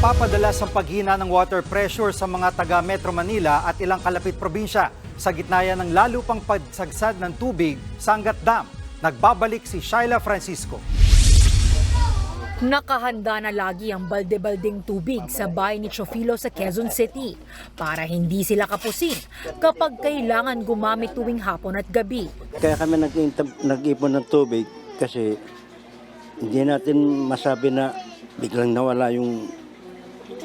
Napapadalas ang paghina ng water pressure sa mga taga Metro Manila at ilang kalapit probinsya sa gitna yan ng lalo pang pagsagsad ng tubig sa Angat Dam. Nagbabalik si Shaila Francisco. Nakahanda na lagi ang balde-balding tubig sa bahay ni Chofilo sa Quezon City para hindi sila kapusin kapag kailangan gumamit tuwing hapon at gabi. Kaya kami nag- nag-ipon ng tubig kasi hindi natin masabi na biglang nawala yung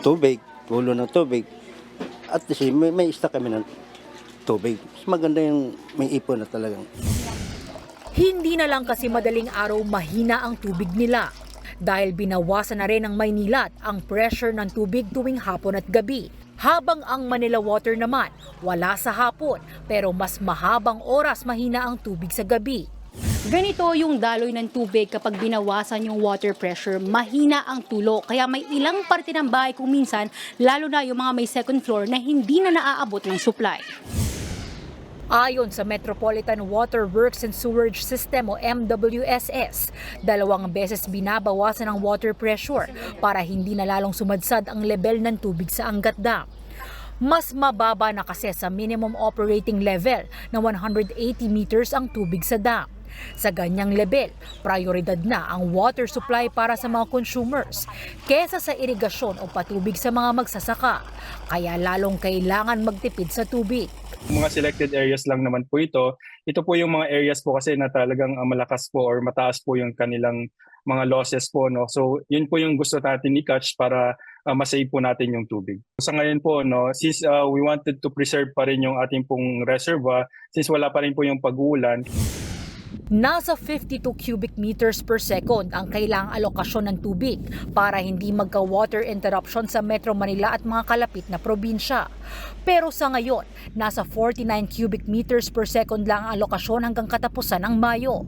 tubig, tulo ng tubig. At kasi may, may stock kami ng tubig. Mas maganda yung may ipon na talagang. Hindi na lang kasi madaling araw mahina ang tubig nila dahil binawasan na rin ng Maynila ang pressure ng tubig tuwing hapon at gabi. Habang ang Manila Water naman, wala sa hapon pero mas mahabang oras mahina ang tubig sa gabi. Ganito yung daloy ng tubig kapag binawasan yung water pressure, mahina ang tulo. Kaya may ilang parte ng bahay kung minsan, lalo na yung mga may second floor na hindi na naaabot ng supply. Ayon sa Metropolitan Water Works and Sewerage System o MWSS, dalawang beses binabawasan ang water pressure para hindi na lalong sumadsad ang level ng tubig sa Angat Dam. Mas mababa na kasi sa minimum operating level na 180 meters ang tubig sa dam. Sa ganyang level, prioridad na ang water supply para sa mga consumers kesa sa irigasyon o patubig sa mga magsasaka. Kaya lalong kailangan magtipid sa tubig. mga selected areas lang naman po ito. Ito po yung mga areas po kasi na talagang ah, malakas po or mataas po yung kanilang mga losses po. No? So yun po yung gusto natin i-catch para uh, masave po natin yung tubig. Sa ngayon po, no, since ah, we wanted to preserve pa rin yung ating pong reservoir, since wala pa rin po yung pag-uulan, Nasa 52 cubic meters per second ang kailangang alokasyon ng tubig para hindi magka-water interruption sa Metro Manila at mga kalapit na probinsya. Pero sa ngayon, nasa 49 cubic meters per second lang ang alokasyon hanggang katapusan ng Mayo.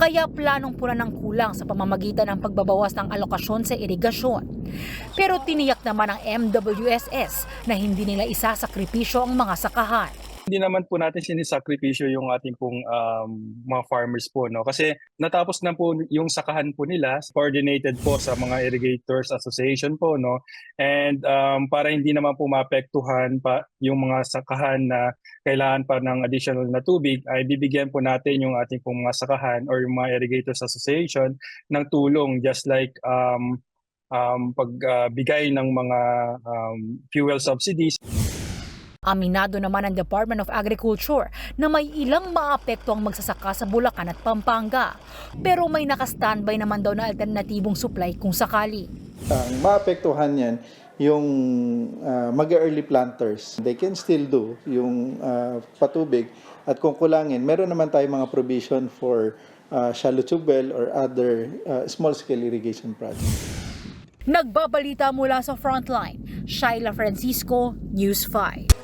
Kaya planong puna ng kulang sa pamamagitan ng pagbabawas ng alokasyon sa irigasyon. Pero tiniyak naman ng MWSS na hindi nila isasakripisyo ang mga sakahan. Hindi naman po natin sinisakripisyo yung ating pong um, mga farmers po no? Kasi natapos na po yung sakahan po nila coordinated po sa mga irrigators association po no? And um, para hindi naman po maapektuhan pa yung mga sakahan na kailangan pa ng additional na tubig ay bibigyan po natin yung ating pong mga sakahan or yung mga irrigators association ng tulong just like um, um, pagbigay ng mga um, fuel subsidies Aminado naman ang Department of Agriculture na may ilang maapekto ang magsasaka sa Bulacan at Pampanga. Pero may naka-standby naman daw na alternatibong supply kung sakali. ang maapektuhan yan yung uh, mag-early planters. They can still do yung ah, patubig at kung kulangin, meron naman tayong mga provision for ah, shallow tube well or other ah, small-scale irrigation projects. Nagbabalita mula sa Frontline, Shaila Francisco, News 5.